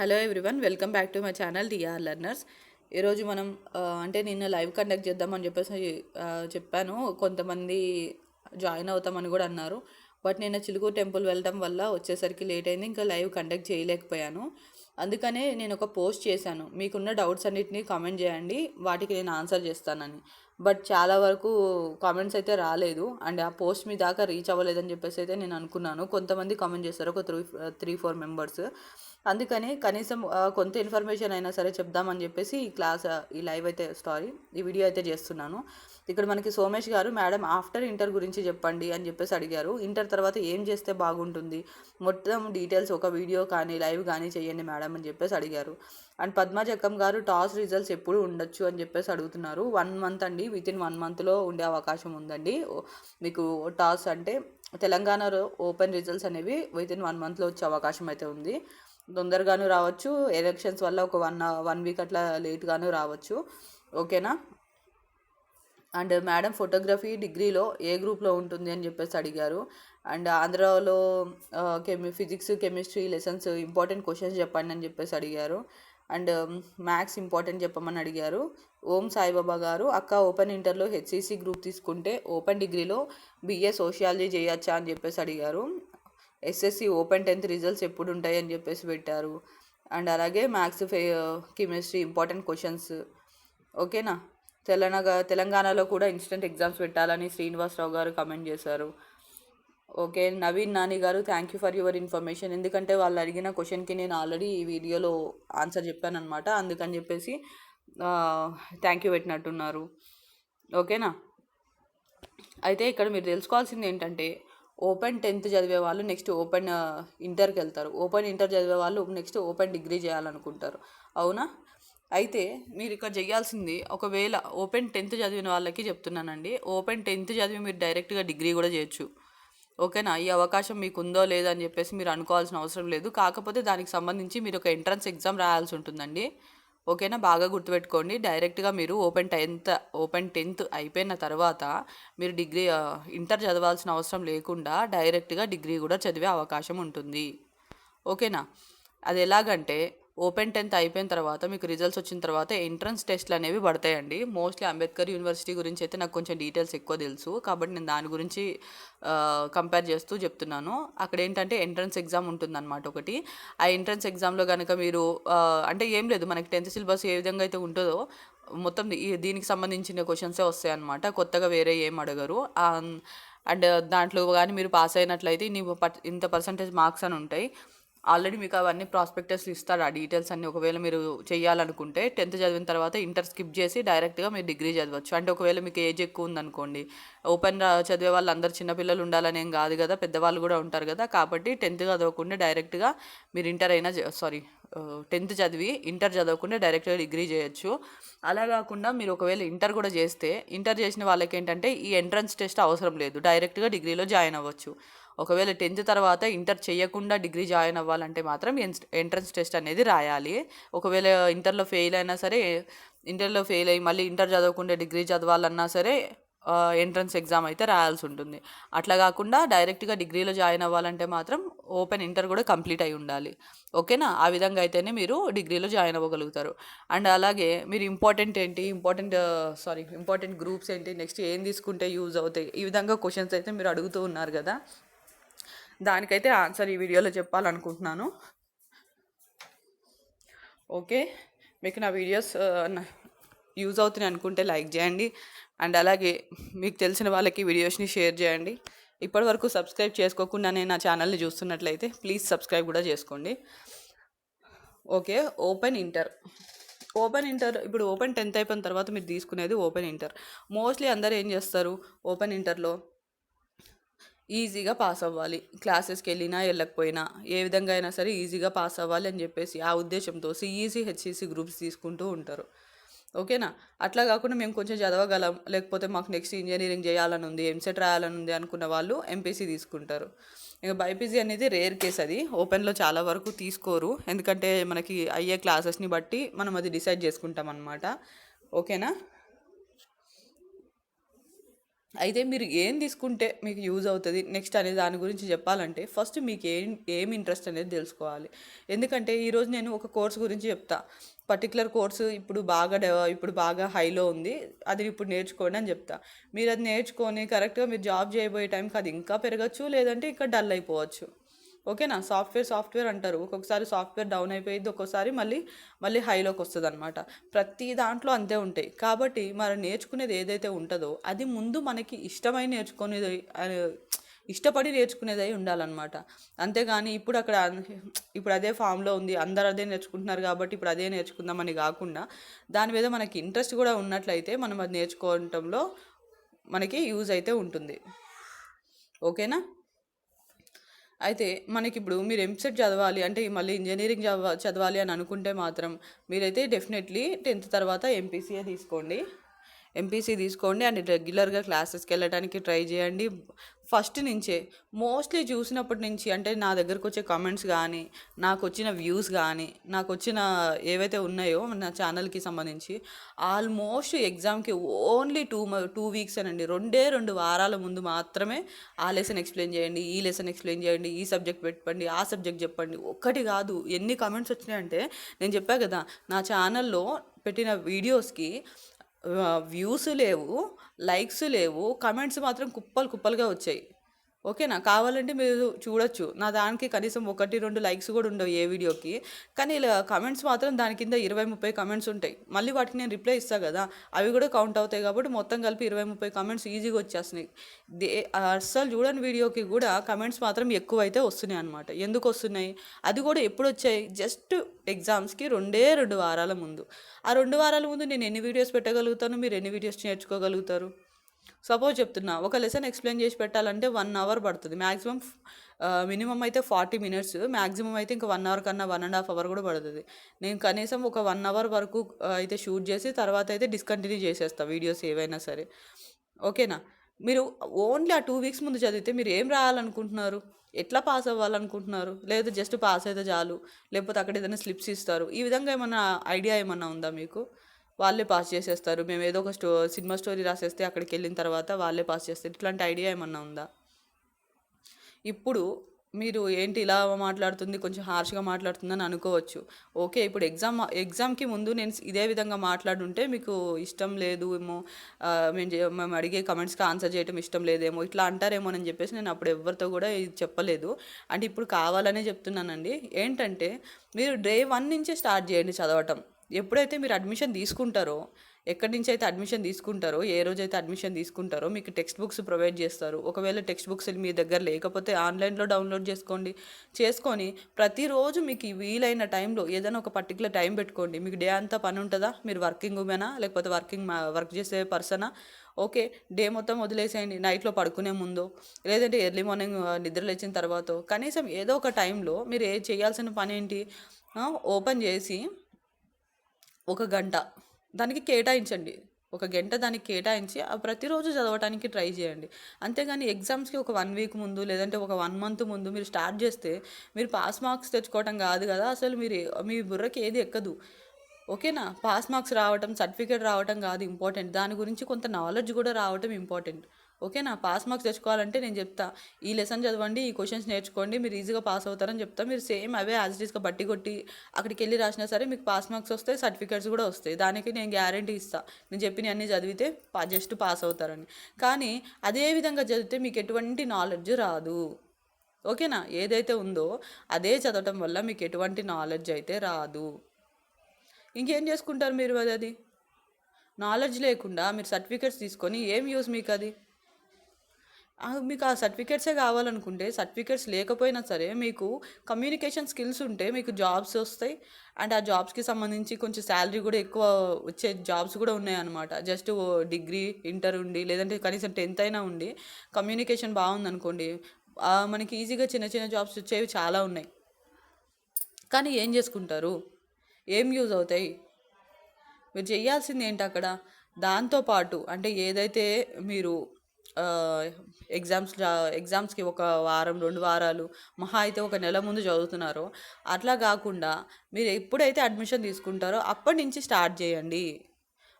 Hello everyone welcome back to my channel DR learners ఈరోజు మనం అంటే నిన్న లైవ్ కండక్ట్ చేద్దామని చెప్పేసి చెప్పాను. కొంతమంది జాయిన్ అవుతామని కూడా అన్నారు. బట్ నిన్న చిలుకూరు టెంపుల్ వెళ్ళడం వల్ల వచ్చేసరికి లేట్ అయింది. ఇంకా లైవ్ కండక్ట్ చేయలేకపోయాను. అందుకనే నేను ఒక పోస్ట్ చేశాను. మీకున్న డౌట్స్ అన్నిటిని కామెంట్ చేయండి. వాటికి నేను ఆన్సర్ చేస్తానని. బట్ చాలా వరకు కామెంట్స్ అయితే రాలేదు. అండ్ ఆ పోస్ట్ మీ దాకా రీచ్ అవ్వలేదని చెప్పేసి అయితే నేను అనుకున్నాను. కొంతమంది కామెంట్ చేస్తారు. ఒక త్రీ త్రీ ఫోర్ మెంబర్స్. అందుకని కనీసం కొంత ఇన్ఫర్మేషన్ అయినా సరే చెప్దామని చెప్పేసి ఈ క్లాస్ ఈ లైవ్ అయితే సారీ ఈ వీడియో అయితే చేస్తున్నాను. ఇక్కడ మనకి సోమేష్ గారు మేడం ఆఫ్టర్ ఇంటర్ గురించి చెప్పండి అని చెప్పేసి అడిగారు. ఇంటర్ తర్వాత ఏం చేస్తే బాగుంటుంది? మొత్తం డీటెయిల్స్ ఒక వీడియో కానీ లైవ్ కానీ చేయండి మేడం అని చెప్పేసి అడిగారు. అండ్ పద్మజక్కం గారు టాస్ రిజల్ట్స్ ఎప్పుడు ఉండొచ్చు అని చెప్పేసి అడుగుతున్నారు. వన్ మంత్ అండి విత్ ఇన్ వన్ మంత్లో ఉండే అవకాశం ఉందండి. మీకు టాస్ అంటే తెలంగాణలో ఓపెన్ రిజల్ట్స్ అనేవి విత్ ఇన్ వన్ మంత్లో వచ్చే అవకాశం అయితే ఉంది. తొందరగాను రావచ్చు. ఎలక్షన్స్ వల్ల ఒక వన్ వన్ వీక్ అట్లా లేట్గాను రావచ్చు. ఓకేనా? అండ్ మేడం ఫోటోగ్రఫీ డిగ్రీలో ఏ గ్రూప్లో ఉంటుంది అని చెప్పేసి అడిగారు. అండ్ ఆంధ్రాలో chem physics chemistry lessons important questions చెప్పండి అని చెప్పేసి అడిగారు. అండ్ మ్యాథ్స్ ఇంపార్టెంట్ చెప్పమని అడిగారు. ఓం సాయిబాబా గారు అక్క ఓపెన్ ఇంటర్లో హెచ్సిసి గ్రూప్ తీసుకుంటే ఓపెన్ డిగ్రీలో బిఏ సోషియాలజీ చేయొచ్చా? అని చెప్పేసి అడిగారు. ఎస్ఎస్సి ఓపెన్ టెన్త్ రిజల్ట్స్ ఎప్పుడు ఉంటాయి అని చెప్పేసి పెట్టారు. అండ్ అలాగే మ్యాథ్స్ ఫే కెమిస్ట్రీ ఇంపార్టెంట్ క్వశ్చన్స్ ఓకేనా తెలంగాణ తెలంగాణలో కూడా ఇన్స్టెంట్ ఎగ్జామ్స్ పెట్టాలని శ్రీనివాసరావు గారు కమెంట్ చేశారు. ఓకే నవీన్ నాని గారు thank you for your information ఎందుకంటే వాళ్ళు అడిగిన క్వశ్చన్కి నేను ఆల్రెడీ ఈ వీడియోలో ఆన్సర్ చెప్పాను అనమాట అందుకని చెప్పేసి థ్యాంక్ యూ పెట్టినట్టున్నారు. ఓకేనా అయితే ఇక్కడ మీరు తెలుసుకోవాల్సింది ఏంటంటే ఓపెన్ టెన్త్ చదివే వాళ్ళు నెక్స్ట్ ఓపెన్ ఇంటర్కి వెళ్తారు. ఓపెన్ ఇంటర్ చదివే వాళ్ళు నెక్స్ట్ ఓపెన్ డిగ్రీ చేయాలనుకుంటారు. అవునా? అయితే మీరు ఇక్కడ చేయాల్సింది ఒకవేళ ఓపెన్ టెన్త్ చదివిన వాళ్ళకి చెప్తున్నానండి. ఓపెన్ టెన్త్ చదివి మీరు డైరెక్ట్గా డిగ్రీ కూడా చేయొచ్చు. ఓకేనా? ఈ అవకాశం మీకు ఉందో లేదో అని చెప్పేసి మీరు అనుకోవాల్సిన అవసరం లేదు. కాకపోతే దానికి సంబంధించి మీరు ఒక ఎంట్రన్స్ ఎగ్జామ్ రాయాల్సి ఉంటుందండి. ఓకేనా? బాగా గుర్తుపెట్టుకోండి. డైరెక్ట్గా మీరు ఓపెన్ టెన్త్ ఓపెన్ టెన్త్ అయిపోయిన తర్వాత మీరు డిగ్రీ ఇంటర్ చదవాల్సిన అవసరం లేకుండా డైరెక్ట్గా డిగ్రీ కూడా చదివే అవకాశం ఉంటుంది. ఓకేనా? అది ఎలాగంటే ఓపెన్ టెన్త్ అయిపోయిన తర్వాత మీకు రిజల్ట్స్ వచ్చిన తర్వాత ఎంట్రన్స్ టెస్ట్లు అనేవి పడతాయండి. మోస్ట్లీ అంబేద్కర్ యూనివర్సిటీ గురించి అయితే నాకు కొంచెం డీటెయిల్స్ ఎక్కువ తెలుసు. కాబట్టి నేను దాని గురించి కంపేర్ చేస్తూ చెప్తున్నాను. అక్కడ ఏంటంటే ఎంట్రన్స్ ఎగ్జామ్ ఉంటుందన్నమాట ఒకటి. ఆ ఎంట్రన్స్ ఎగ్జామ్లో కనుక మీరు అంటే ఏం లేదు. మనకి టెన్త్ సిలబస్ ఏ విధంగా అయితే ఉంటుందో మొత్తం దీనికి సంబంధించిన క్వశ్చన్సే వస్తాయి అన్నమాట కొత్తగా వేరే ఏం అడగరు. అండ్ దాంట్లో కానీ మీరు పాస్ అయినట్లయితే ఇన్ని పర్- ఇంత పర్సంటేజ్ మార్క్స్ అని ఉంటాయి. ఆల్రెడీ మీకు అవన్నీ ప్రాస్పెక్టస్ ఇస్తారు ఆ డీటెయిల్స్ అన్ని. ఒకవేళ మీరు చేయాలనుకుంటే టెన్త్ చదివిన తర్వాత ఇంటర్ స్కిప్ చేసి డైరెక్ట్గా మీరు డిగ్రీ చదవచ్చు. అంటే ఒకవేళ మీకు ఏజ్ ఎక్కువ ఉందనుకోండి ఓపెన్ చదివే వాళ్ళు అందరు చిన్నపిల్లలు ఉండాలని ఏం కాదు కదా పెద్దవాళ్ళు కూడా ఉంటారు కదా. కాబట్టి టెన్త్ చదవకుండా డైరెక్ట్గా మీరు ఇంటర్ అయినా సారీ టెన్త్ చదివి ఇంటర్ చదవకుండా డైరెక్ట్గా డిగ్రీ చేయొచ్చు. అలా కాకుండా మీరు ఒకవేళ ఇంటర్ కూడా చేస్తే ఇంటర్ చేసిన వాళ్ళకి ఏంటంటే ఈ ఎంట్రన్స్ టెస్ట్ అవసరం లేదు. డైరెక్ట్గా డిగ్రీలో జాయిన్ అవ్వచ్చు. ఒకవేళ టెన్త్ తర్వాత ఇంటర్ చేయకుండా డిగ్రీ జాయిన్ అవ్వాలంటే మాత్రం ఎంట్రన్స్ టెస్ట్ అనేది రాయాలి. ఒకవేళ ఇంటర్లో ఫెయిల్ అయినా సరే ఇంటర్లో ఫెయిల్ అయ్యి మళ్ళీ ఇంటర్ చదవకుండా డిగ్రీ చదవాలన్నా సరే ఎంట్రన్స్ ఎగ్జామ్ అయితే రాయాల్సి ఉంటుంది. అట్లా కాకుండా డైరెక్ట్గా డిగ్రీలో జాయిన్ అవ్వాలంటే మాత్రం ఓపెన్ ఇంటర్ కూడా కంప్లీట్ అయి ఉండాలి. ఓకేనా? ఆ విధంగా అయితేనే మీరు డిగ్రీలో జాయిన్ అవ్వగలుగుతారు. అండ్ అలాగే మీరు ఇంపార్టెంట్ ఏంటి? ఇంపార్టెంట్ సారీ ఇంపార్టెంట్ గ్రూప్స్ ఏంటి? నెక్స్ట్ ఏం తీసుకుంటే యూజ్ అవుతాయి? ఈ విధంగా క్వశ్చన్స్ అయితే మీరు అడుగుతూ ఉన్నారు కదా. దానికైతే ఆన్సర్ ఈ వీడియోలో చెప్పాలనుకుంటున్నాను. ఓకే మీకు నా వీడియోస్ యూజ్ అవుతున్నాయి అనుకుంటే లైక్ చేయండి. అండ్ అలాగే మీకు తెలిసిన వాళ్ళకి వీడియోస్ని షేర్ చేయండి. ఇప్పటివరకు సబ్స్క్రైబ్ చేసుకోకుండానే నా ఛానల్ని చూస్తున్నట్లయితే ప్లీజ్ సబ్స్క్రైబ్ కూడా చేసుకోండి. Okay open inter open inter ఇప్పుడు ఓపెన్ టెన్త్ అయిపోయిన తర్వాత మీరు తీసుకునేది ఓపెన్ ఇంటర్ మోస్ట్లీ అందరూ ఏం చేస్తారు? ఓపెన్ ఇంటర్లో ఈజీగా పాస్ అవ్వాలి. క్లాసెస్కి వెళ్ళినా వెళ్ళకపోయినా ఏ విధంగా అయినా సరే ఈజీగా పాస్ అవ్వాలి అని చెప్పేసి ఆ ఉద్దేశంతో సిఈసి హెచ్ఈసి గ్రూప్స్ తీసుకుంటూ ఉంటారు. ఓకేనా? అట్లా కాకుండా మేము కొంచెం చదవగలం. లేకపోతే మాకు నెక్స్ట్ ఇంజనీరింగ్ చేయాలని ఉంది ఎంసెట్ రాయాలని ఉంది అనుకున్న వాళ్ళు ఎంపీసీ తీసుకుంటారు. ఇంకా బైపీసీ అనేది రేర్ కేస్ అది. ఓపెన్లో చాలా వరకు తీసుకోరు. ఎందుకంటే మనకి అయ్యే క్లాసెస్ని బట్టి మనం అది డిసైడ్ చేసుకుంటాం అనమాట ఓకేనా? అయితే మీరు ఏం తీసుకుంటే మీకు యూజ్ అవుతుంది నెక్స్ట్ అనే దాని గురించి చెప్పాలంటే ఫస్ట్ మీకు ఏం ఏం ఇంట్రెస్ట్ అనేది తెలుసుకోవాలి. ఎందుకంటే ఈరోజు నేను ఒక కోర్స్ గురించి చెప్తా. పర్టికులర్ కోర్సు ఇప్పుడు బాగా డెవ ఇప్పుడు బాగా హైలో ఉంది. అది ఇప్పుడు నేర్చుకోండి అని చెప్తా. మీరు అది నేర్చుకొని కరెక్ట్గా మీరు జాబ్ చేయబోయే టైంకి అది ఇంకా పెరగచ్చు లేదంటే ఇంకా డల్ అయిపోవచ్చు. ఓకేనా? సాఫ్ట్వేర్ సాఫ్ట్వేర్ అంటారు. ఒక్కొక్కసారి సాఫ్ట్వేర్ డౌన్ అయిపోయింది ఒక్కోసారి మళ్ళీ మళ్ళీ హైలోకి వస్తుంది అనమాట ప్రతి దాంట్లో అంతే ఉంటాయి. కాబట్టి మనం నేర్చుకునేది ఏదైతే ఉంటుందో అది ముందు మనకి ఇష్టమై నేర్చుకునేది ఇష్టపడి నేర్చుకునేది అయి ఉండాలన్నమాట. అంతేగాని ఇప్పుడు అక్కడ ఇప్పుడు అదే ఫామ్లో ఉంది అందరు అదే నేర్చుకుంటున్నారు కాబట్టి ఇప్పుడు అదే నేర్చుకుందామని కాకుండా దాని మీద మనకి ఇంట్రెస్ట్ కూడా ఉన్నట్లయితే మనం అది నేర్చుకోవటంలో మనకి యూజ్ అయితే ఉంటుంది. ఓకేనా? అయితే మనకి ఇప్పుడు మీరు ఎంసెట్ చదవాలి అంటే మళ్ళీ ఇంజనీరింగ్ చదవ చదవాలి అని అనుకుంటే మాత్రం మీరైతే డెఫినెట్లీ టెన్త్ తర్వాత ఎంపీసీఏ తీసుకోండి. ఎంపీసీ తీసుకోండి అండ్ రెగ్యులర్గా క్లాసెస్కి వెళ్ళడానికి ట్రై చేయండి. ఫస్ట్ నుంచే మోస్ట్లీ చూసినప్పటి నుంచి అంటే నా దగ్గరకు వచ్చే కామెంట్స్ కానీ నాకు వచ్చిన వ్యూస్ కానీ నాకు వచ్చిన ఏవైతే ఉన్నాయో నా ఛానల్కి సంబంధించి ఆల్మోస్ట్ ఎగ్జామ్కి ఓన్లీ టూ టూ వీక్స్ అనండి రెండే రెండు వారాల ముందు మాత్రమే ఆ లెసన్ ఎక్స్ప్లెయిన్ చేయండి ఈ లెసన్ ఎక్స్ప్లెయిన్ చేయండి ఈ సబ్జెక్ట్ పెట్టండి ఆ సబ్జెక్ట్ చెప్పండి. ఒక్కటి కాదు ఎన్ని కామెంట్స్ వచ్చినాయంటే నేను చెప్పా కదా నా ఛానల్లో పెట్టిన వీడియోస్కి వ్యూస్ లేవు లైక్స్ లేవు కమెంట్స్ మాత్రం కుప్పలు కుప్పలుగా వచ్చాయి. ఓకేనా? కావాలంటే మీరు చూడొచ్చు. నా దానికి కనీసం ఒకటి రెండు లైక్స్ కూడా ఉండవు ఏ వీడియోకి. కానీ ఇలా కమెంట్స్ మాత్రం దాని కింద ఇరవై ముప్పై కమెంట్స్ ఉంటాయి. మళ్ళీ వాటికి నేను రిప్లై ఇస్తాను కదా. అవి కూడా కౌంట్ అవుతాయి కాబట్టి మొత్తం కలిపి ఇరవై ముప్పై కమెంట్స్ ఈజీగా వచ్చేస్తున్నాయి. దే అస్సలు చూడని వీడియోకి కూడా కమెంట్స్ మాత్రం ఎక్కువ అయితే వస్తున్నాయి అనమాట ఎందుకు వస్తున్నాయి? అది కూడా ఎప్పుడు వచ్చాయి? జస్ట్ ఎగ్జామ్స్కి రెండే రెండు వారాల ముందు. ఆ రెండు వారాల ముందు నేను ఎన్ని వీడియోస్ పెట్టగలుగుతాను? మీరు ఎన్ని వీడియోస్ నేర్చుకోగలుగుతారు? సపోజ్ చెప్తున్నా ఒక లెసన్ ఎక్స్ప్లెయిన్ చేసి పెట్టాలంటే వన్ అవర్ పడుతుంది. మ్యాక్సిమం మినిమం అయితే ఫార్టీ మినిట్స్ మ్యాక్సిమం అయితే ఇంకా వన్ అవర్ కన్నా వన్ అండ్ హాఫ్ అవర్ కూడా పడుతుంది. నేను కనీసం ఒక వన్ అవర్ వరకు అయితే షూట్ చేసి తర్వాత అయితే డిస్కంటిన్యూ చేసేస్తా వీడియోస్ ఏవైనా సరే. ఓకేనా మీరు ఓన్లీ ఆ టూ వీక్స్ ముందు చదివితే మీరు ఏం రాయాలనుకుంటున్నారు? ఎట్లా పాస్ అవ్వాలనుకుంటున్నారు? లేదా జస్ట్ పాస్ అయితే చాలు. లేకపోతే అక్కడ ఏదైనా స్లిప్స్ ఇస్తారు. ఈ విధంగా ఏమైనా ఐడియా ఏమన్నా ఉందా మీకు? వాళ్ళే పాస్ చేసేస్తారు. మేము ఏదో ఒక స్టో సినిమా స్టోరీ రాసేస్తే అక్కడికి వెళ్ళిన తర్వాత వాళ్ళే పాస్ చేస్తారు. ఇట్లాంటి ఐడియా ఏమన్నా ఉందా? ఇప్పుడు మీరు ఏంటి ఇలా మాట్లాడుతుంది కొంచెం హార్ష్గా మాట్లాడుతుందని అనుకోవచ్చు. ఓకే ఇప్పుడు ఎగ్జామ్ ఎగ్జామ్కి ముందు నేను ఇదే విధంగా మాట్లాడుంటే మీకు ఇష్టం లేదు ఏమో మేము మేము అడిగే కమెంట్స్కి ఆన్సర్ చేయడం ఇష్టం లేదేమో ఇట్లా అంటారేమో అని చెప్పేసి నేను అప్పుడు ఎవరితో కూడా ఇది చెప్పలేదు. అంటే ఇప్పుడు కావాలనే చెప్తున్నానండి. ఏంటంటే మీరు డే వన్ నుంచే స్టార్ట్ చేయండి చదవటం. ఎప్పుడైతే మీరు అడ్మిషన్ తీసుకుంటారో ఎక్కడి నుంచి అయితే అడ్మిషన్ తీసుకుంటారో ఏ రోజైతే అడ్మిషన్ తీసుకుంటారో మీకు టెక్స్ట్ బుక్స్ ప్రొవైడ్ చేస్తారు. ఒకవేళ టెక్స్ట్ బుక్స్ మీ దగ్గర లేకపోతే ఆన్లైన్లో డౌన్లోడ్ చేసుకోండి. చేసుకొని ప్రతిరోజు మీకు వీలైన టైంలో ఏదైనా ఒక పర్టికులర్ టైం పెట్టుకోండి. మీకు డే అంతా పని ఉంటుందా? మీరు వర్కింగ్ ఉమెనా లేకపోతే వర్కింగ్ వర్క్ చేసే పర్సనా ఓకే డే మొత్తం వదిలేసేయండి. నైట్లో పడుకునే ముందు లేదంటే ఎర్లీ మార్నింగ్ నిద్ర లేచిన తర్వాత. కనీసం ఏదో ఒక టైంలో మీరు ఏ చేయాల్సిన పని ఏంటి ఓపెన్ చేసి ఒక గంట. దానికి కేటాయించండి. ఒక గంట దానికి కేటాయించి ప్రతిరోజు చదవటానికి ట్రై చేయండి. అంతేగాని ఎగ్జామ్స్కి ఒక వన్ వీక్ ముందు లేదంటే ఒక వన్ మంత్ ముందు మీరు స్టార్ట్ చేస్తే మీరు పాస్ మార్క్స్ తెచ్చుకోవటం కాదు కదా. అసలు మీరు మీ బుర్రకి ఏది ఎక్కదు. ఓకేనా? పాస్ మార్క్స్ రావటం సర్టిఫికేట్ రావటం కాదు ఇంపార్టెంట్. దాని గురించి కొంత నాలెడ్జ్ కూడా రావటం ఇంపార్టెంట్. ఓకేనా పాస్ మార్క్స్ తెచ్చుకోవాలంటే నేను చెప్తా. ఈ లెసన్ చదవండి ఈ క్వశ్చన్స్ నేర్చుకోండి మీరు ఈజీగా పాస్ అవుతారని చెప్తా. మీరు సేమ్ అవే యాజ్ ఇట్ ఈస్గా బట్టి కొట్టి అక్కడికి వెళ్ళి రాసినా సరే మీకు పాస్ మార్క్స్ వస్తాయి సర్టిఫికేట్స్ కూడా వస్తాయి. దానికి నేను గ్యారంటీ ఇస్తాను నేను చెప్పిన అన్ని చదివితే జస్ట్ పాస్ అవుతారని. కానీ అదే విధంగా చదివితే మీకు ఎటువంటి నాలెడ్జ్ రాదు. ఓకేనా? ఏదైతే ఉందో అదే చదవటం వల్ల మీకు ఎటువంటి నాలెడ్జ్ అయితే రాదు. ఇంకేం చేసుకుంటారు మీరు అది? నాలెడ్జ్ లేకుండా మీరు సర్టిఫికేట్స్ తీసుకొని ఏం యూస్ మీకు అది మీకు ఆ సర్టిఫికేట్సే కావాలనుకుంటే సర్టిఫికేట్స్ లేకపోయినా సరే మీకు కమ్యూనికేషన్ స్కిల్స్ ఉంటే మీకు జాబ్స్ వస్తాయి. అండ్ ఆ జాబ్స్కి సంబంధించి కొంచెం శాలరీ కూడా ఎక్కువ వచ్చే జాబ్స్ కూడా ఉన్నాయన్నమాట. జస్ట్ డిగ్రీ ఇంటర్ ఉండి లేదంటే కనీసం టెన్త్ అయినా ఉండి కమ్యూనికేషన్ బాగుందనుకోండి మనకి ఈజీగా చిన్న చిన్న జాబ్స్ వచ్చేవి చాలా ఉన్నాయి. కానీ ఏం చేసుకుంటారు? ఏం యూజ్ అవుతాయి? మీరు చేయాల్సింది ఏంటి అక్కడ? దాంతోపాటు అంటే ఏదైతే మీరు ఎగ్జామ్స్ ఎగ్జామ్స్కి ఒక వారం రెండు వారాలు మహా అయితే ఒక నెల ముందు చదువుతున్నారో. అట్లా కాకుండా మీరు ఎప్పుడైతే అడ్మిషన్ తీసుకుంటారో అప్పటి నుంచి స్టార్ట్ చేయండి.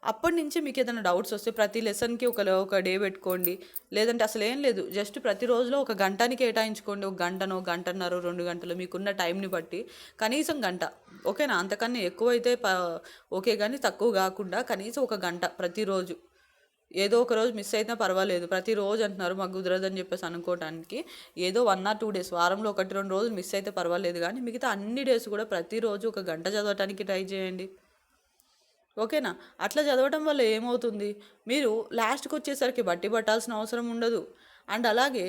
అప్పటి నుంచి మీకు ఏదైనా డౌట్స్ వస్తే ప్రతి లెసన్కి ఒక ఒక డే పెట్టుకోండి. లేదంటే అసలు ఏం లేదు. జస్ట్ ప్రతి రోజులో ఒక గంటని కేటాయించుకోండి. ఒక గంటనో గంటన్నర రెండు గంటలు మీకున్న టైంని బట్టి కనీసం గంట. ఓకేనా? అంతకన్నా ఎక్కువ అయితే ప ఓకే కానీ తక్కువ కాకుండా కనీసం ఒక గంట ప్రతిరోజు. ఏదో ఒక రోజు మిస్ అయినా పర్వాలేదు. ప్రతిరోజు అంటున్నారు మాకు కుదరదని చెప్పేసి అనుకోవడానికి ఏదో వన్ ఆర్ టూ డేస్ వారంలో ఒకటి రెండు రోజులు మిస్ అయితే పర్వాలేదు కానీ మిగతా అన్ని డేస్ కూడా ప్రతిరోజు ఒక గంట చదవటానికి ట్రై చేయండి. ఓకేనా? అట్లా చదవటం వల్ల ఏమవుతుంది? మీరు లాస్ట్కి వచ్చేసరికి బట్టి పట్టాల్సిన అవసరం ఉండదు. అండ్ అలాగే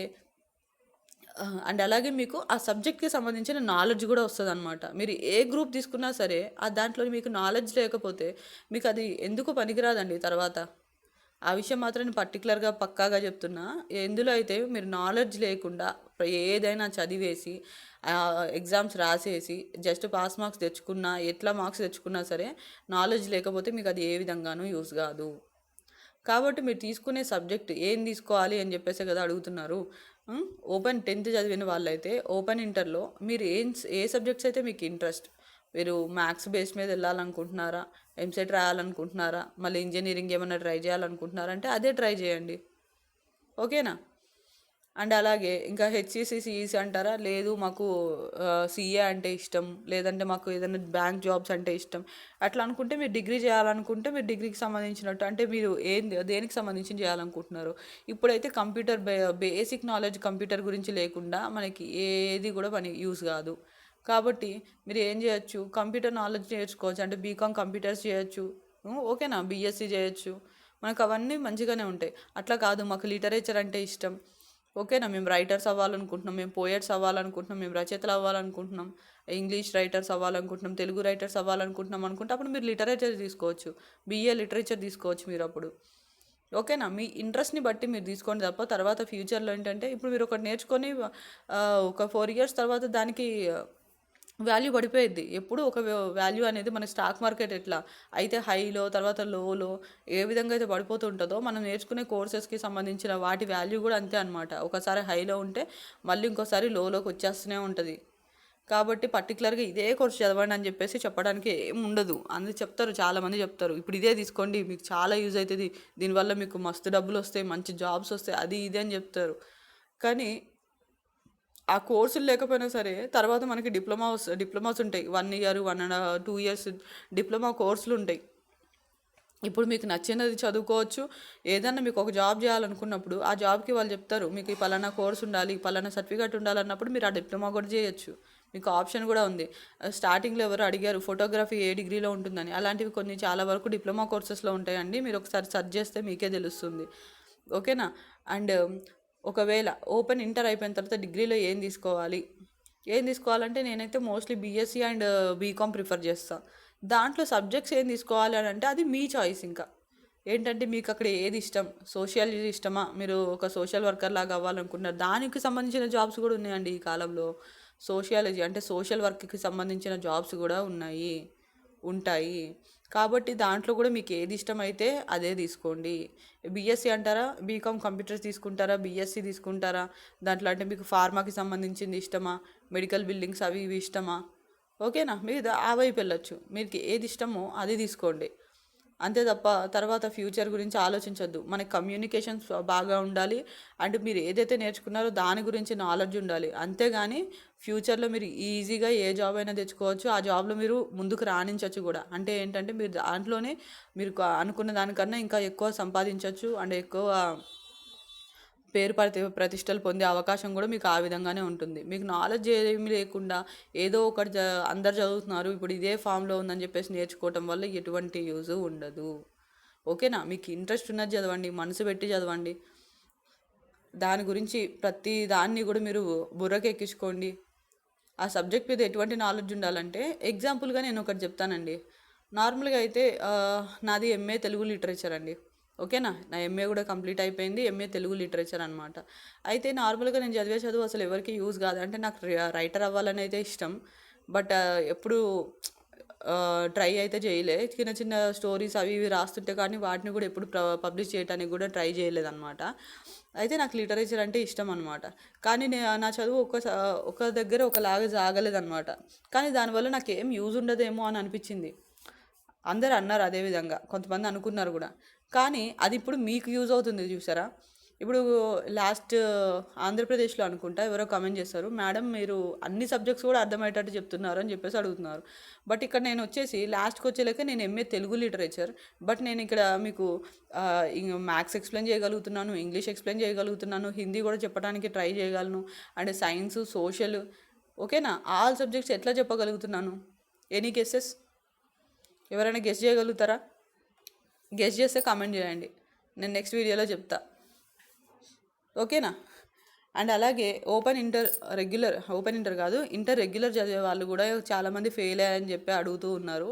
అండ్ అలాగే మీకు ఆ సబ్జెక్ట్కి సంబంధించిన నాలెడ్జ్ కూడా వస్తుంది అనమాట మీరు ఏ గ్రూప్ తీసుకున్నా సరే ఆ దాంట్లో మీకు నాలెడ్జ్ లేకపోతే మీకు అది ఎందుకు పనికిరాదండి తర్వాత? ఆ విషయం మాత్రం నేను పర్టికులర్గా పక్కాగా చెప్తున్నా. ఎందులో అయితే మీరు నాలెడ్జ్ లేకుండా ఏదైనా చదివేసి ఎగ్జామ్స్ రాసేసి జస్ట్ పాస్ మార్క్స్ తెచ్చుకున్నా ఎట్లా మార్క్స్ తెచ్చుకున్నా సరే నాలెడ్జ్ లేకపోతే మీకు అది ఏ విధంగానూ యూస్ కాదు. కాబట్టి మీరు తీసుకునే సబ్జెక్ట్ ఏం తీసుకోవాలి అని చెప్పేసి కదా అడుగుతున్నారు. ఓపెన్ టెన్త్ చదివిన వాళ్ళైతే ఓపెన్ ఇంటర్లో మీరు ఏం ఏ సబ్జెక్ట్స్ అయితే మీకు ఇంట్రెస్ట్ మీరు మ్యాథ్స్ బేస్ మీద వెళ్ళాలనుకుంటున్నారా? ఎంసెట్ రాయాలనుకుంటున్నారా? మళ్ళీ ఇంజనీరింగ్ ఏమైనా ట్రై చేయాలనుకుంటున్నారా? అంటే అదే ట్రై చేయండి. ఓకేనా? అండ్ అలాగే ఇంకా హెచ్సిసి సిఈసి అంటారా? లేదు మాకు సిఏ అంటే ఇష్టం. లేదంటే మాకు ఏదైనా బ్యాంక్ జాబ్స్ అంటే ఇష్టం. అట్లా అనుకుంటే మీరు డిగ్రీ చేయాలనుకుంటే మీరు డిగ్రీకి సంబంధించినట్టు అంటే మీరు ఏం దేనికి సంబంధించి చేయాలనుకుంటున్నారు? ఇప్పుడైతే కంప్యూటర్ బేసిక్ నాలెడ్జ్ కంప్యూటర్ గురించి లేకుండా మనకి ఏది కూడా పని యూస్ కాదు. కాబట్టి మీరు ఏం చేయొచ్చు? కంప్యూటర్ నాలెడ్జ్ నేర్చుకోవచ్చు. అంటే బీకామ్ కంప్యూటర్స్ చేయొచ్చు. ఓకేనా? బీఎస్సీ చేయొచ్చు. మనకు అవన్నీ మంచిగానే ఉంటాయి. అట్లా కాదు మాకు లిటరేచర్ అంటే ఇష్టం. ఓకేనా? మేము రైటర్స్ అవ్వాలనుకుంటున్నాం. మేము పోయట్స్ అవ్వాలనుకుంటున్నాం. మేము రచయితలు అవ్వాలనుకుంటున్నాం. ఇంగ్లీష్ రైటర్స్ అవ్వాలనుకుంటున్నాం. తెలుగు రైటర్స్ అవ్వాలనుకుంటున్నాం అనుకుంటే అప్పుడు మీరు లిటరేచర్ తీసుకోవచ్చు. బీఏ లిటరేచర్ తీసుకోవచ్చు మీరు అప్పుడు. ఓకేనా? మీ ఇంట్రెస్ట్ని బట్టి మీరు తీసుకోండి తప్ప తర్వాత ఫ్యూచర్లో ఏంటంటే ఇప్పుడు మీరు ఒకటి నేర్చుకొని ఒక ఫోర్ ఇయర్స్ తర్వాత దానికి వాల్యూ పడిపోయింది ఎప్పుడు ఒక వాల్యూ అనేది మన స్టాక్ మార్కెట్ ఎట్లా? అయితే హైలో తర్వాత లోలో ఏ విధంగా అయితే పడిపోతూ ఉంటుందో మనం నేర్చుకునే కోర్సెస్కి సంబంధించిన వాటి వాల్యూ కూడా అంతే అనమాట ఒకసారి హైలో ఉంటే మళ్ళీ ఇంకోసారి లోలోకి వచ్చేస్తూనే ఉంటుంది. కాబట్టి పర్టికులర్గా ఇదే కోర్స్ చదవండి అని చెప్పేసి చెప్పడానికి ఏం ఉండదు. అందుకు చెప్తారు చాలామంది చెప్తారు ఇప్పుడు ఇదే తీసుకోండి మీకు చాలా యూజ్ అవుతుంది. దీనివల్ల మీకు మస్తు డబ్బులు వస్తాయి మంచి జాబ్స్ వస్తాయి అది ఇది అని చెప్తారు. కానీ ఆ కోర్సులు లేకపోయినా సరే తర్వాత మనకి డిప్లొమా డిప్లొమాస్ ఉంటాయి. One year one and two years diploma కోర్సులు ఉంటాయి. ఇప్పుడు మీకు నచ్చినది చదువుకోవచ్చు. ఏదన్నా మీకు ఒక జాబ్ చేయాలనుకున్నప్పుడు ఆ జాబ్కి వాళ్ళు చెప్తారు మీకు ఈ పలానా కోర్స్ ఉండాలి పలానా సర్టిఫికేట్ ఉండాలన్నప్పుడు మీరు ఆ డిప్లొమా కూడా చేయొచ్చు. మీకు ఆప్షన్ కూడా ఉంది. స్టార్టింగ్లో ఎవరు అడిగారు ఫోటోగ్రఫీ ఏ డిగ్రీలో ఉంటుందని? అలాంటివి కొన్ని చాలా వరకు డిప్లొమా కోర్సెస్లో ఉంటాయండి. మీరు ఒకసారి సెర్చ్ చేస్తే మీకే తెలుస్తుంది. ఓకేనా? అండ్ ఒకవేళ ఓపెన్ ఇంటర్ అయిపోయిన తర్వాత డిగ్రీలో ఏం తీసుకోవాలి? ఏం తీసుకోవాలంటే నేనైతే mostly BSc and uh, BCom prefer చేస్తాను దాంట్లో సబ్జెక్ట్స్ ఏం తీసుకోవాలి అని అంటే అది మీ చాయిస్ ఇంకా. ఏంటంటే మీకు అక్కడ ఏది ఇష్టం? సోషల్ ఇష్టమా? మీరు ఒక సోషల్ వర్కర్ లాగా అవ్వాలనుకుంటున్నారు. దానికి సంబంధించిన జాబ్స్ కూడా ఉన్నాయండి ఈ కాలంలో. సోషియాలజీ అంటే సోషల్ వర్క్కి సంబంధించిన జాబ్స్ కూడా ఉన్నాయి. ఉంటాయి. కాబట్టి దాంట్లో కూడా మీకు ఏది ఇష్టమైతే అదే తీసుకోండి. బీఎస్సీ అంటారా? బీకామ్ కంప్యూటర్స్ తీసుకుంటారా? బీఎస్సీ తీసుకుంటారా? దాంట్లో అంటే మీకు ఫార్మాకి సంబంధించింది ఇష్టమా? మెడికల్ బిల్డింగ్స్ అవి ఇవి ఇష్టమా? ఓకేనా? మీరు ఆ వైపు వెళ్ళొచ్చు. మీకు ఏది ఇష్టమో అది తీసుకోండి. అంతే తప్ప తర్వాత ఫ్యూచర్ గురించి ఆలోచించొద్దు. మనకి కమ్యూనికేషన్స్ బాగా ఉండాలి. అండ్ మీరు ఏదైతే నేర్చుకున్నారో దాని గురించి నాలెడ్జ్ ఉండాలి. అంతేగాని ఫ్యూచర్లో మీరు ఈజీగా ఏ జాబ్ అయినా తెచ్చుకోవచ్చు. ఆ జాబ్లో మీరు ముందుకు రాణించవచ్చు కూడా. అంటే ఏంటంటే మీరు దాంట్లోనే మీరు అనుకున్న దానికన్నా ఇంకా ఎక్కువ సంపాదించవచ్చు అండ్ ఎక్కువ పేరు ప్రతి ప్రతిష్టలు పొందే అవకాశం కూడా మీకు ఆ విధంగానే ఉంటుంది. మీకు నాలెడ్జ్ ఏమీ లేకుండా ఏదో ఒకటి అందరు చదువుతున్నారు ఇప్పుడు ఇదే ఫామ్లో ఉందని చెప్పేసి నేర్చుకోవటం వల్ల ఎటువంటి యూజ్ ఉండదు. ఓకేనా మీకు ఇంట్రెస్ట్ ఉన్నది చదవండి మనసు పెట్టి చదవండి. దాని గురించి ప్రతి దాన్ని కూడా మీరు బుర్రకి ఎక్కించుకోండి ఆ సబ్జెక్ట్ మీద ఎటువంటి నాలెడ్జ్ ఉండాలంటే ఎగ్జాంపుల్గా నేను ఒకటి చెప్తానండి. నార్మల్గా అయితే నాది ఎంఏ తెలుగు లిటరేచర్ అండి. ఓకేనా? నా ఎంఏ కూడా కంప్లీట్ అయిపోయింది. ఎంఏ తెలుగు లిటరేచర్ అనమాట అయితే నార్మల్గా నేను చదివే చదువు అసలు ఎవరికి యూజ్ కాదు. అంటే నాకు రైటర్ అవ్వాలని అయితే ఇష్టం. బట్ ఎప్పుడు ట్రై అయితే చేయలే. చిన్న చిన్న స్టోరీస్ అవి ఇవి రాస్తుంటే కానీ వాటిని కూడా ఎప్పుడు పబ్లిష్ చేయడానికి కూడా ట్రై చేయలేదన్నమాట. అయితే నాకు లిటరేచర్ అంటే ఇష్టం అనమాట కానీ నా చదువు ఒక ఒక దగ్గర ఒకలాగా సాగలేదన్నమాట కానీ దానివల్ల నాకు ఏం యూజ్ ఉండదేమో అని అనిపించింది. అందరు అన్నారు అదే విధంగా. కొంతమంది అనుకున్నారు కూడా. కానీ అది ఇప్పుడు మీకు యూజ్ అవుతుంది చూసారా? ఇప్పుడు లాస్ట్ ఆంధ్రప్రదేశ్లో అనుకుంటా ఎవరో కమెంట్ చేస్తారు మేడం మీరు అన్ని సబ్జెక్ట్స్ కూడా అర్థమయ్యేటట్టు చెప్తున్నారు అని చెప్పేసి అడుగుతున్నారు. బట్ ఇక్కడ నేను వచ్చేసి లాస్ట్కి వచ్చేలాక నేను ఎంఏ తెలుగు లిటరేచర్ బట్ నేను ఇక్కడ మీకు మ్యాథ్స్ ఎక్స్ప్లెయిన్ చేయగలుగుతున్నాను ఇంగ్లీష్ ఎక్స్ప్లెయిన్ చేయగలుగుతున్నాను హిందీ కూడా చెప్పడానికి ట్రై చేయగలను అండ్ సైన్స్ సోషల్ ఓకేనా? ఆల్ సబ్జెక్ట్స్ ఎట్లా చెప్పగలుగుతున్నాను? ఎనీ కేసెస్ ఎవరైనా గెస్ట్ చేయగలుగుతారా? గెస్ట్ చేస్తే కామెంట్ చేయండి. నేను నెక్స్ట్ వీడియోలో చెప్తా. ఓకేనా అండ్ అలాగే open inter regular open inter కాదు ఇంటర్ రెగ్యులర్ చదివే వాళ్ళు కూడా చాలామంది ఫెయిల్ అయ్యారని చెప్పి అడుగుతూ ఉన్నారు.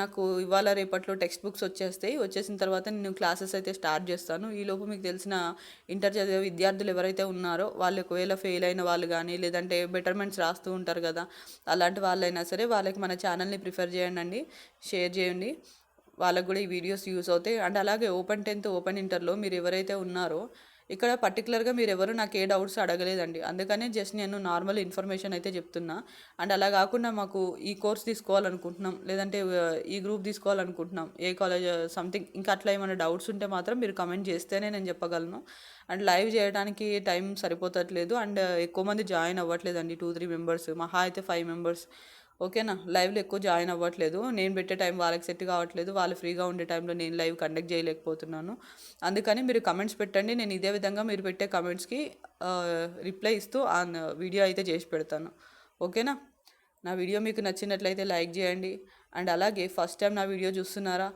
నాకు ఇవాళ రేపట్లో టెక్స్ట్ బుక్స్ వచ్చేస్తాయి వచ్చేసిన తర్వాత నేను క్లాసెస్ అయితే స్టార్ట్ చేస్తాను. ఈలోపు మీకు తెలిసిన ఇంటర్ చదివే విద్యార్థులు ఎవరైతే ఉన్నారో వాళ్ళు ఒకవేళ ఫెయిల్ అయిన వాళ్ళు కానీ లేదంటే బెటర్మెంట్స్ రాస్తూ ఉంటారు కదా అలాంటి వాళ్ళైనా సరే వాళ్ళకి మన ఛానల్ని ప్రిఫర్ చేయండి షేర్ చేయండి. వాళ్ళకు కూడా ఈ వీడియోస్ యూస్ అవుతాయి. అండ్ అలాగే ఓపెన్ టెన్త్ ఓపెన్ ఇంటర్లో మీరు ఎవరైతే ఉన్నారో ఇక్కడ పర్టికులర్గా మీరు ఎవరు నాకు ఏ డౌట్స్ అడగలేదండి. అందుకనే జస్ట్ నేను నార్మల్ ఇన్ఫర్మేషన్ అయితే చెప్తున్నా. అండ్ అలా కాకుండా మాకు ఈ కోర్స్ తీసుకోవాలనుకుంటున్నాం. లేదంటే ఈ గ్రూప్ తీసుకోవాలనుకుంటున్నాం. ఏ కాలేజ్ సంథింగ్ ఇంకా అట్లా ఏమైనా డౌట్స్ ఉంటే మాత్రం మీరు కమెంట్ చేస్తేనే నేను చెప్పగలను. అండ్ లైవ్ చేయడానికి టైం సరిపోతట్లేదు. అండ్ ఎక్కువ మంది జాయిన్ అవ్వట్లేదండి. టూ త్రీ మెంబర్స్ మహా అయితే ఫైవ్ మెంబర్స్ ఓకేనా? లైవ్లో ఎక్కువ జాయిన్ అవ్వట్లేదు. నేను పెట్టే టైం వాళ్ళకి సెట్ కావట్లేదు. వాళ్ళు ఫ్రీగా ఉండే టైంలో నేను లైవ్ కండక్ట్ చేయలేకపోతున్నాను. అందుకని మీరు కమెంట్స్ పెట్టండి. నేను ఇదే విధంగా మీరు పెట్టే కమెంట్స్కి రిప్లై ఇస్తూ ఆ వీడియో అయితే చేసి పెడతాను. ఓకేనా? నా వీడియో మీకు నచ్చినట్లయితే లైక్ చేయండి. అండ్ అలాగే ఫస్ట్ టైం నా వీడియో చూస్తున్నారా?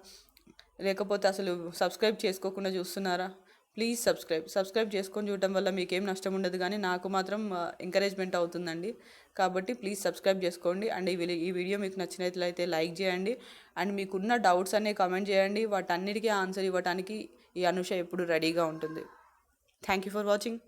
లేకపోతే అసలు సబ్స్క్రైబ్ చేసుకోకుండా చూస్తున్నారా? ప్లీజ్ సబ్స్క్రైబ్ సబ్స్క్రైబ్ చేసుకొని చూడటం వల్ల మీకేం నష్టం ఉండదు కానీ నాకు మాత్రం ఎంకరేజ్మెంట్ అవుతుందండి. కాబట్టి ప్లీజ్ సబ్స్క్రైబ్ చేసుకోండి. అండ్ ఈ వీడియో ఈ వీడియో మీకు నచ్చినట్లయితే లైక్ చేయండి. అండ్ మీకున్న డౌట్స్ అనే కామెంట్ చేయండి. వాటన్నిటికీ ఆన్సర్ ఇవ్వడానికి ఈ అనుష ఎప్పుడు రెడీగా ఉంటుంది. Thank you for watching